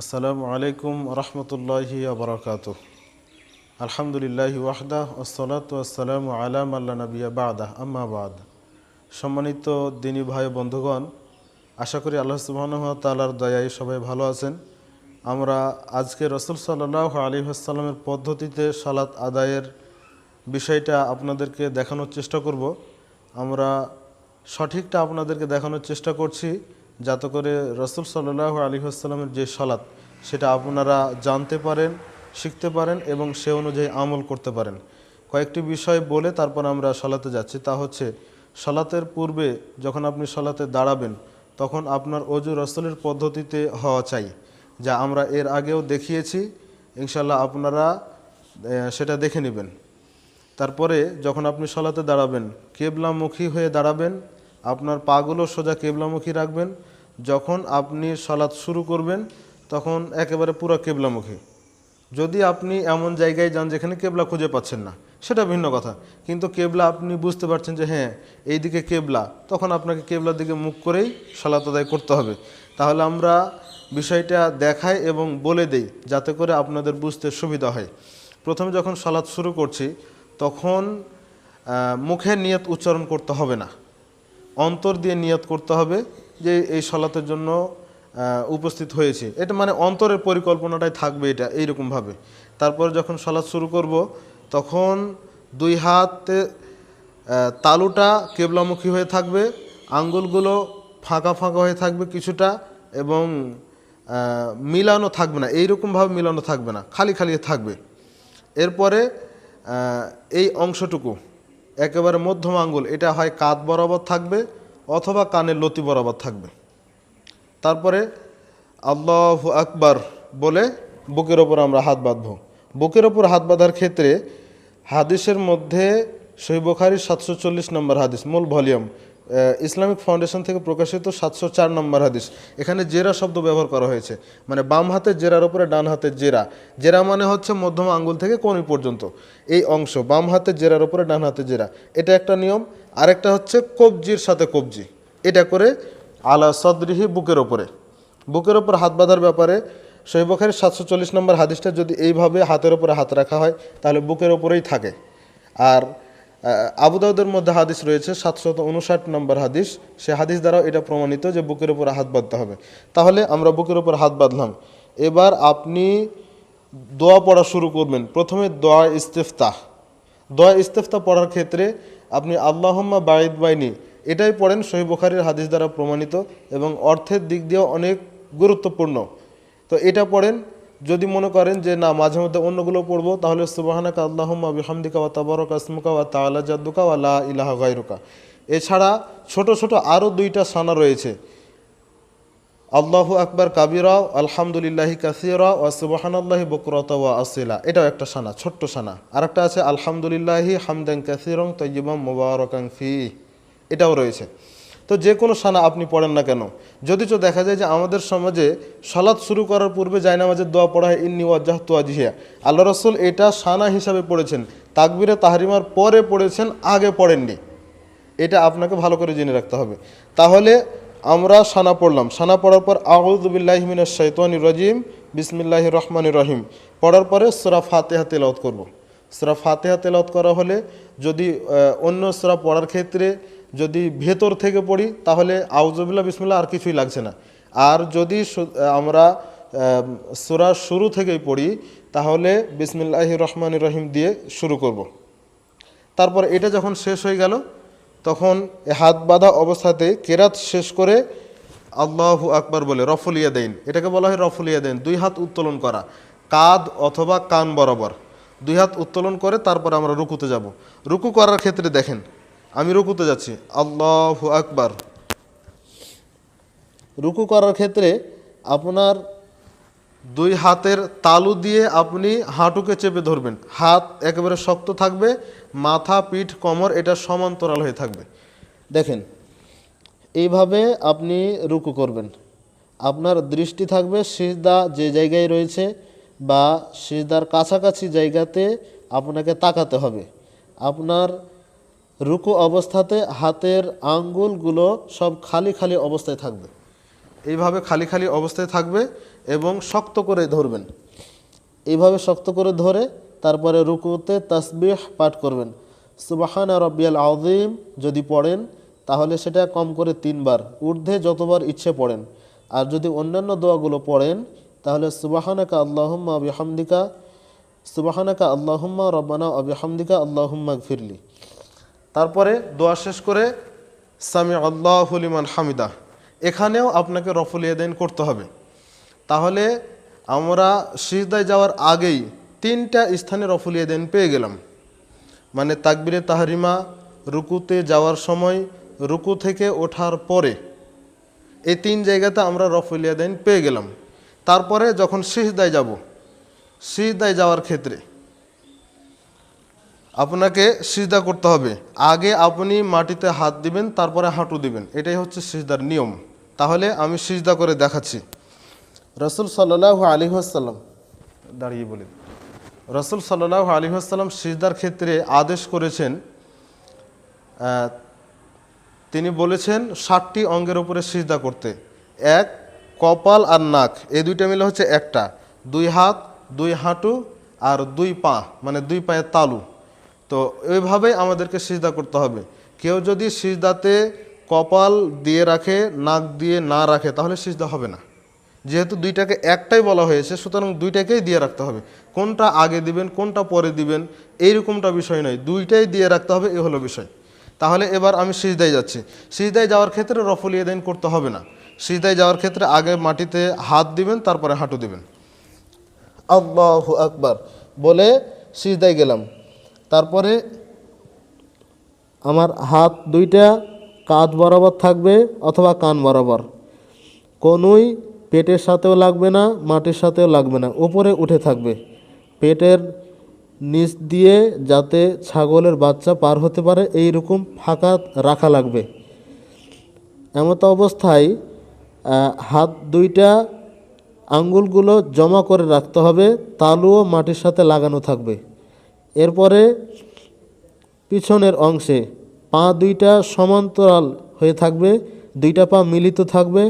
আসসালামু আলাইকুম রহমতুল্লাহি আবরকাত আলহামদুলিল্লাহ ওয়াহদা আসসালাতু আসসালামু আলাম আল্লাহ নবিয়া বাদা, আম্মা বাদ। সম্মানিত দিনী ভাই বন্ধুগণ, আশা করি আল্লাহ সুবাহ তালার দয়ায় সবাই ভালো আছেন। আমরা আজকে রসুল সাল্লাহ আলী আসসালামের পদ্ধতিতে সালাত আদায়ের বিষয়টা আপনাদেরকে দেখানোর চেষ্টা করব। আমরা সঠিকটা আপনাদেরকে দেখানোর চেষ্টা করছি। যাতে করে রসুল সাল্লাহ আলী আসসালামের যে সালাত, সেটা আপনারা জানতে পারেন, শিখতে পারেন এবং সে অনুযায়ী আমল করতে পারেন। কয়েকটি বিষয় বলে তারপর আমরা সালাতে যাচ্ছি। তা হচ্ছে, সালাতের পূর্বে যখন আপনি সালাতে দাঁড়াবেন, তখন আপনার অজু রসুলের পদ্ধতিতে হওয়া চাই, যা আমরা এর আগেও দেখিয়েছি। ইনশাল্লাহ আপনারা সেটা দেখে নেবেন। তারপরে যখন আপনি সলাতে দাঁড়াবেন, কেবলামুখী হয়ে দাঁড়াবেন আপনার পাগুলো সোজা কেবলামুখী রাখবেন। যখন আপনি সলাৎ শুরু করবেন, তখন একেবারে পুরো কেবলামুখী। যদি আপনি এমন জায়গায় যান যেখানে কেবলা খুঁজে পাচ্ছেন না, সেটা ভিন্ন কথা। কিন্তু কেবলা আপনি বুঝতে পারছেন যে হ্যাঁ এই দিকে কেবলা, তখন আপনাকে কেবলার দিকে মুখ করেই সালাত আদায় করতে হবে। তাহলে আমরা বিষয়টা দেখাই এবং বলে দেই, যাতে করে আপনাদের বুঝতে সুবিধা হয়। প্রথমে যখন সালাত শুরু করছি, তখন মুখে নিয়ত উচ্চারণ করতে হবে না। অন্তর দিয়ে নিয়ত করতে হবে যে এই সলাতের জন্য উপস্থিত হয়েছে। এটা মানে অন্তরের পরিকল্পনাটাই থাকবে এটা এইরকমভাবে। তারপর যখন সলাৎ শুরু করব, তখন দুই হাতে তালুটা কেবলামুখী হয়ে থাকবে, আঙ্গুলগুলো ফাঁকা ফাঁকা হয়ে থাকবে কিছুটা এবং মিলানো থাকবে না, এইরকমভাবে মিলানো থাকবে না, খালি খালি থাকবে। এরপরে এই অংশটুকু একেবারে মধ্যম আঙ্গুল, এটা হয় কাঁধ বরাবর থাকবে অথবা কানের লতি বরাবর থাকবে। তারপরে আল্লাহ আকবার বলে বুকের ওপর আমরা হাত বাঁধব। বুকের ওপর হাত বাঁধার ক্ষেত্রে হাদিসের মধ্যে শৈবখারি সাতশো চল্লিশ নম্বর হাদিস, মূল ভলিউম ইসলামিক ফাউন্ডেশন থেকে প্রকাশিত সাতশো চার নম্বর হাদিস। এখানে জেরা শব্দ ব্যবহার করা হয়েছে। মানে বাম হাতের জেরার উপরে ডান হাতের জেরা। জেরা মানে হচ্ছে মধ্যম আঙ্গুল থেকে কনি পর্যন্ত। এই অংশ, বাম হাতের জেরার উপরে ডান হাতের জেরা। এটা একটা নিয়ম। আরেকটা হচ্ছে কবজির সাথে কবজি। এটা করে আলা সদরিহি বুকের ওপরে। বুকের ওপর হাত বাঁধার ব্যাপারে শৈবখারের সাতশো চল্লিশ নম্বর হাদিসটা যদি এইভাবে হাতের ওপরে হাত রাখা হয়, তাহলে বুকের ওপরেই থাকে। আর আবুদাউদের মধ্যে হাদিস রয়েছে, সাতশত উনষাট নম্বর হাদিস। সে হাদিস দ্বারাও এটা প্রমাণিত যে বুকের উপর হাত বাঁধতে হবে। তাহলে আমরা বুকের উপর হাত বাঁধলাম। এবার আপনি দোয়া পড়া শুরু করবেন। প্রথমে দোয়া ইস্তেফতাহ। দোয়া ইস্তেফতা পড়ার ক্ষেত্রে আপনি আল্লাহম্মা বাঈদ বাইনি, এটাই পড়েন সহি বুখারীর হাদিস দ্বারা প্রমাণিত এবং অর্থের দিক দিয়েও অনেক গুরুত্বপূর্ণ। তো এটা পড়েন যদি মনে করেন যে না, মাঝে মধ্যে অন্যগুলো পড়ব, তাহলে সুবাহানাকা আল্লাহম্মা বিহামদিকা ওয়া তাবারক আসমুকা ওয়া তাআলা জাদ্দুকা ওয়া লা ইলাহা এছাড়া ছোট ছোট আরও দুইটা সানা রয়েছে। আল্লাহু আকবার কাবিরা, আলহামদুলিল্লাহি কাসিরা ও সুবাহানাল্লাহি বকরত ওয়া আসিলা। এটাও একটা সানা, ছোট্ট সানা। আর একটা আছে, আলহামদুলিল্লাহি হামদান কাসিরং তৈবাম মুবারকাং ফি এটাও রয়েছে। তো যে কোনো সানা আপনি পড়েন না কেন? যদিচ দেখা যায় যে আমাদের সমাজে সালাদ শুরু করার পূর্বে জায়নামাজের দোয়া পড়া হয়, ইন্নি ওয়াজ্জাহ তোয়াজিহিয়া আল্লাহ রসুল এটা সানা হিসাবে পড়েছেন। তাকবিরে তাহারিমার পরে পড়েছেন, আগে পড়েননি। এটা আপনাকে ভালো করে জেনে রাখতে হবে। তাহলে আমরা সানা পড়লাম। সানা পড়ার পর আউদুবিল্লাহমিন শৈতানি রজিম বিসমিল্লাহ রহমান রহিম। পড়ার পরে সুরা ফাতেহা তেলাওত করব। সুরা ফাতেহা তেলাওত করা হলে যদি অন্য সুরা পড়ার ক্ষেত্রে যদি ভেতর থেকে পড়ি, তাহলে আউজুবিল্লাহ বিসমিল্লাহ আর কিছুই লাগছে না। আর যদি আমরা সুরা শুরু থেকেই পড়ি, তাহলে বিসমিল্লাহ রহমান রহিম দিয়ে শুরু করব। তারপর এটা যখন শেষ হয়ে গেল, তখন হাত বাঁধা অবস্থাতে কেরাত শেষ করে আল্লাহু আকবার বলে রফুলিয়া দেন এটাকে বলা হয় রফুলিয়া দেন দুই হাত উত্তোলন করা কাদ অথবা কান বরাবর। দুই হাত উত্তোলন করে তারপর আমরা রুকুতে যাব। রুকু করার ক্ষেত্রে দেখেন আমি রুকুতে যাচ্ছি। আল্লাহ আকবার। রুকু করার ক্ষেত্রে আপনার দুই হাতের তালু দিয়ে আপনি হাঁটুকে চেপে ধরবেন। হাত একেবারে শক্ত থাকবে, মাথা, পিঠ, কোমর এটা সমান্তরাল হয়ে থাকবে। দেখেন, এইভাবে আপনি রুকু করবেন। আপনার দৃষ্টি থাকবে সিজদা যে জায়গায় রয়েছে বা সিজদার কাছাকাছি জায়গাতে আপনাকে তাকাতে হবে। আপনার রুকু অবস্থাতে হাতের আঙ্গুলগুলো সব খালি খালি অবস্থায় থাকবে। এইভাবে খালি খালি অবস্থায় থাকবে এবং শক্ত করে ধরবেন। এইভাবে শক্ত করে ধরে তারপরে রুকুতে তাসবিহ পাঠ করবেন। সুবাহানা রব্বিয়াল আউজিম যদি পড়েন, তাহলে সেটা কম করে তিনবার। ঊর্ধ্বে যতবার ইচ্ছে পড়েন। আর যদি অন্যান্য দোয়াগুলো পড়েন, তাহলে সুবাহানাকা আল্লাহুম্মা বিহামদিকা, সুবাহানাকা আল্লাহুম্মা রব্বানা অবিহামদিকা আল্লাহুম্মা ফিরলি তারপরে দোয়া শেষ করে সামি আল্লাহুলিমান হামিদা এখানেও আপনাকে রফুল ইয়াদাইন করতে হবে। তাহলে আমরা সিজদায় যাওয়ার আগেই তিনটা স্থানে রফুল ইয়াদাইন পেয়ে গেলাম। মানে তাকবিরে তাহারিমা, রুকুতে যাওয়ার সময়, রুকু থেকে ওঠার পরে এই তিন জায়গাতে আমরা রফুল ইয়াদাইন পেয়ে গেলাম। তারপরে যখন সিজদায় যাব, সিজদায় যাওয়ার ক্ষেত্রে আপনাকে সিজদা করতে হবে। আগে আপনি মাটিতে হাত দিবেন, তারপরে হাঁটু দিবেন। এটাই হচ্ছে সিজদার নিয়ম। তাহলে আমি সিজদা করে দেখাচ্ছি। রসুল সাল্লাহ আলী আসাল্লাম দাঁড়িয়ে বলি। রসুল সাল্লাহ আলী আসাল্লাম সিজদার ক্ষেত্রে আদেশ করেছেন তিনি বলেছেন ষাটটি অঙ্গের উপরে সিজদা করতে। এক, কপাল আর নাক, এই দুইটা মিলে হচ্ছে একটা। দুই হাত, দুই হাঁটু আর দুই পা মানে দুই পায়ের তালু। তো এইভাবেই আমাদেরকে সিজদা করতে হবে। কেউ যদি সিজদাতে কপাল দিয়ে রাখে, নাক দিয়ে না রাখে, তাহলে সিজদা হবে না। যেহেতু দুইটাকে একটাই বলা হয়েছে, সুতরাং দুইটাকেই দিয়ে রাখতে হবে। কোনটা আগে দিবেন, কোনটা পরে দিবেন, এইরকমটা বিষয় নয়। দুইটাই দিয়ে রাখতে হবে, এ হলো বিষয়। তাহলে এবার আমি সিজদায় যাচ্ছি। সিজদায় যাওয়ার ক্ষেত্রে রফল ইয়াদাইন করতে হবে না। সিজদায় যাওয়ার ক্ষেত্রে আগে মাটিতে হাত দিবেন, তারপরে হাঁটু দিবেন। আল্লাহ আকবার। বলে সিজদায় গেলাম। তারপরে আমার হাত দুইটা কাঁধ বরাবর থাকবে অথবা কান বরাবর। কোনোই পেটের সাথেও লাগবে না, মাটির সাথেও লাগবে না, উপরে উঠে থাকবে। পেটের নিচ দিয়ে যাতে ছাগলের বাচ্চা পার হতে পারে এই রকম ফাঁকা রাখা লাগবে। এমত অবস্থায় হাত দুইটা আঙ্গুলগুলো জমা করে রাখতে হবে, তালুও মাটির সাথে লাগানো থাকবে। এরপরে পিছনের অংশে পা দুইটা সমান্তরাল হয়ে থাকবে, দুইটা পা মিলিত থাকবে,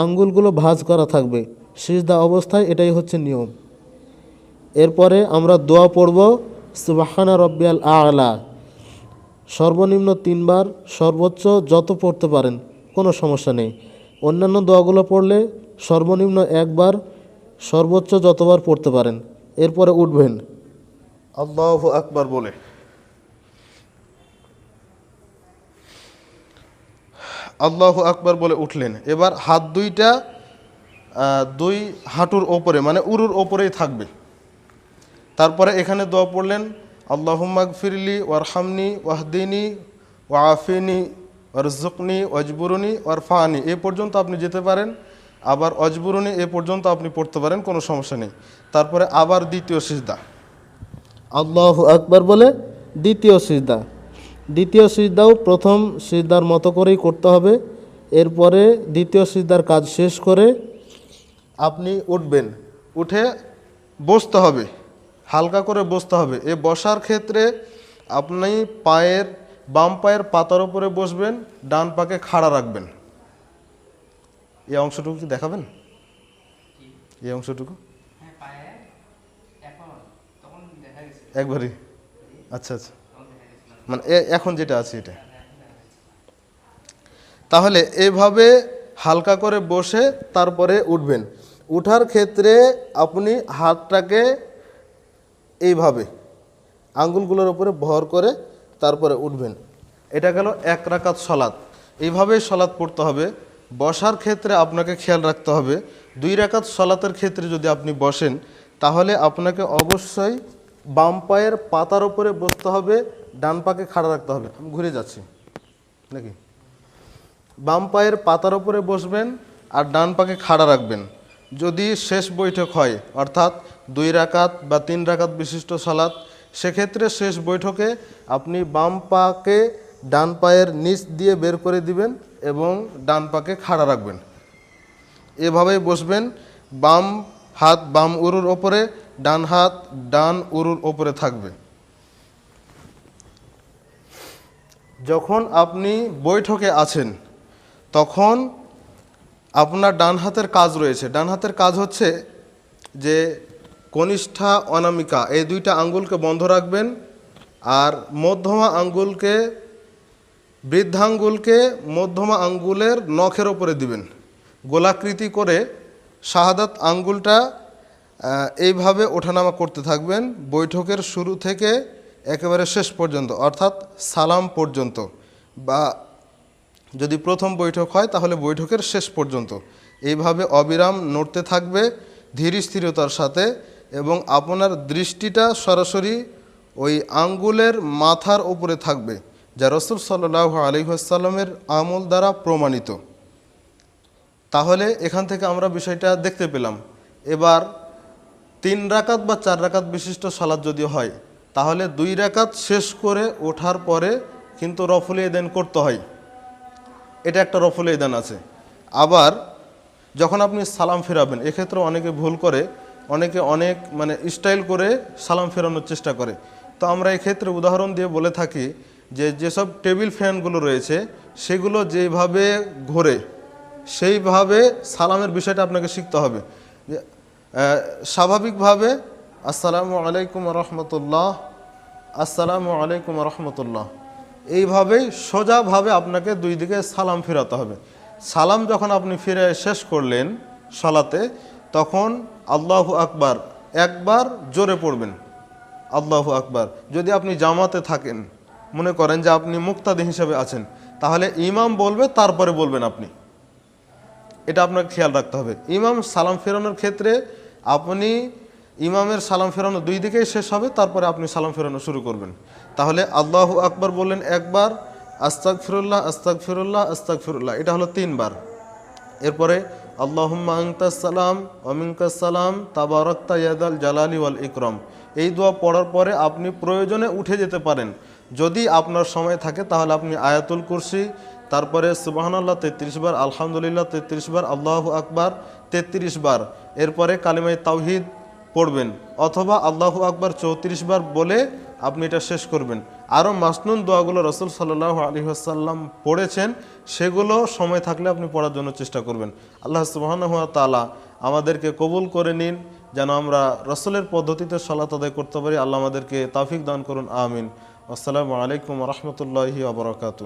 আঙ্গুলগুলো ভাঁজ করা থাকবে। সিজদা অবস্থায় এটাই হচ্ছে নিয়ম। এরপরে আমরা দোয়া পড়ব, সুবাহানা রব্বিয়াল আলা। সর্বনিম্ন তিনবার সর্বোচ্চ যত পড়তে পারেন, কোনো সমস্যা নেই। অন্যান্য দোয়াগুলো পড়লে সর্বনিম্ন একবার সর্বোচ্চ যতবার পড়তে পারেন। এরপরে উঠবেন। আল্লাহ আকবার বলে। আল্লাহ আকবার বলে উঠলেন। এবার হাত দুইটা দুই হাঁটুর ওপরে মানে উরুর ওপরেই থাকবে। তারপরে এখানে দোয়া পড়লেন আল্লাহুম্মাগ ফিরলি ওয়ারহামনি ওয়াহদিনী ওয়াফিনি ওয়ারজুকনি অজবুরুনি ওয়ারফানি এ পর্যন্ত আপনি যেতে পারেন, আবার অজবুরুনি এ পর্যন্ত আপনি পড়তে পারেন, কোনো সমস্যা নেই। তারপরে আবার দ্বিতীয় সিজদা। আল্লাহ আকবার বলে দ্বিতীয় সিজদা। দ্বিতীয় সিজদাও প্রথম সিজদার মতো করেই করতে হবে। এরপরে দ্বিতীয় সিজদার কাজ শেষ করে আপনি উঠবেন। উঠে বসতে হবে। হালকা করে বসতে হবে। এ বসার ক্ষেত্রে আপনি পায়ের, বাম পায়ের পাতার উপরে বসবেন, ডান পাকে খাড়া রাখবেন। এই অংশটুকু কি দেখাবেন? এই অংশটুকু হ্যাঁ পায়ে এখন তখন দেখা গেছে একবারই? আচ্ছা আচ্ছা। মানে এখন যেটা আছে এটা। তাহলে এভাবে হালকা করে বসে তারপরে উঠবেন। উঠার ক্ষেত্রে আপনি হাতটাকে এইভাবে আঙ্গুলগুলোর উপরে ভর করে তারপরে উঠবেন। এটা গেল এক রাকাত সলাদ এইভাবেই সলাদ পড়তে হবে। বসার ক্ষেত্রে আপনাকে খেয়াল রাখতে হবে। দুই রাকাত সলাতের ক্ষেত্রে যদি আপনি বসেন, তাহলে আপনাকে অবশ্যই বাম পায়ের পাতার উপরে বসতে হবে, ডান পাকে খাড়া রাখতে হবে। আমি ঘুরে যাচ্ছি। নাকি? বাম পায়ের পাতার উপরে বসবেন আর ডান পাকে খাড়া রাখবেন। যদি শেষ বৈঠক হয়, অর্থাৎ দুই রাকাত বা তিন রাকাত বিশিষ্ট সালাত, সেক্ষেত্রে শেষ বৈঠকে আপনি বাম পাকে ডান পায়ের নিচ দিয়ে বের করে দিবেন এবং ডান পাকে খাড়া রাখবেন। এভাবেই বসবেন। বাম হাত বাম উরুর ওপরে, ডান হাত ডান উরুর ওপরে থাকবে। যখন আপনি বৈঠকে আছেন, তখন আপনার ডান হাতের কাজ রয়েছে। ডান হাতের কাজ হচ্ছে যে কনিষ্ঠা অনামিকা, এই দুইটা আঙ্গুলকে বন্ধ রাখবেন আর মধ্যমা আঙ্গুলকে, বৃদ্ধাঙ্গুলকে মধ্যমা আঙ্গুলের নখের ওপরে দিবেন। গোলাকৃতি করে শাহাদাত আঙ্গুলটা এইভাবে ওঠানামা করতে থাকবেন। বৈঠকের শুরু থেকে একেবারে শেষ পর্যন্ত, অর্থাৎ সালাম পর্যন্ত। বা যদি প্রথম বৈঠক হয়, তাহলে বৈঠকের শেষ পর্যন্ত। এইভাবে অবিরাম নড়তে থাকবে ধীর স্থিরতার সাথে এবং আপনার দৃষ্টিটা সরাসরি ওই আঙ্গুলের মাথার ওপরে থাকবে, যা রসুল সাল্লাহ আলহিহাসাল্লামের আমল দ্বারা প্রমাণিত। তাহলে এখান থেকে আমরা বিষয়টা দেখতে পেলাম। এবার তিন রাকাত বা চার রাকাত বিশিষ্ট সালাদ যদি হয়, তাহলে দুই রাকাত শেষ করে ওঠার পরে কিন্তু রফুল দেন করতে হয়। এটা একটা রফুল ইদান আছে। আবার যখন আপনি সালাম ফেরাবেন, এক্ষেত্রে অনেকে ভুল করে, অনেকে অনেক মানে স্টাইল করে সালাম ফেরানোর চেষ্টা করে। তো আমরা এক্ষেত্রে উদাহরণ দিয়ে বলে থাকি যে, যেসব টেবিল ফ্যানগুলো রয়েছে, সেগুলো যেভাবে ঘোরে সেইভাবে সালামের বিষয়টা আপনাকে শিখতে হবে। যে, স্বাভাবিকভাবে আসসালামু আলাইকুম রহমতুল্লাহ আসসালামু আলাইকুম রহমতুল্লাহ। এইভাবেই সোজাভাবে আপনাকে দুই দিকে সালাম ফেরাতে হবে। সালাম যখন আপনি ফিরে শেষ করলেন সলাতে তখন আল্লাহু আকবার একবার জোরে পড়বেন। আল্লাহু আকবার। যদি আপনি জামাতে থাকেন মনে করেন যে আপনি মুক্তাদি হিসেবে আছেন তাহলে ইমাম বলবে তারপরে বলবেন আপনি। এটা আপনাকে খেয়াল রাখতে হবে। ইমাম সালাম ফেরানোর ক্ষেত্রে আপনি ইমামের সালাম ফেরানো দুই দিকেই শেষ হবে, তারপরে আপনি সালাম ফেরানো শুরু করবেন। তাহলে আল্লাহ আকবর বললেন একবার আস্তাক ফিরুল্লাহ আস্তাক ফিরুল্লাহ আস্তাক ফিরুল্লাহ এটা হলো তিনবার। এরপরে আল্লাহ আংতা সালাম আংতাসালাম অমিনকাসালাম তাবারক্তা ইয়াদাল জালালি ওয়াল ইকরম। এই দোয়া পড়ার পরে আপনি প্রয়োজনে উঠে যেতে পারেন। যদি আপনার সময় থাকে, তাহলে আপনি আয়াতুল কুরসি তারপরে সুবাহানাল্লাহ তেত্রিশ বার, আলহামদুলিল্লাহ তেত্রিশ বার, আল্লাহ আকবার তেত্রিশ বার। এরপরে কালিমাই তাওহিদ পড়বেন অথবা আল্লাহ আকবার চৌত্রিশ বার বলে আপনি এটা শেষ করবেন। আরও মাসনুন দোয়াগুলো রসুল সাল্লাহ আলী আসাল্লাম পড়েছেন, সেগুলো সময় থাকলে আপনি পড়ার জন্য চেষ্টা করবেন। আল্লাহ সুবাহানুয়া তালা আমাদেরকে কবুল করে নিন, যেন আমরা রসুলের পদ্ধতিতে সলাত আদায় করতে পারি। আল্লাহ আমাদেরকে তাফিক দান করুন, আমিন। আসসালামু আলাইকুম রহমতুল্লাহি আবরকাত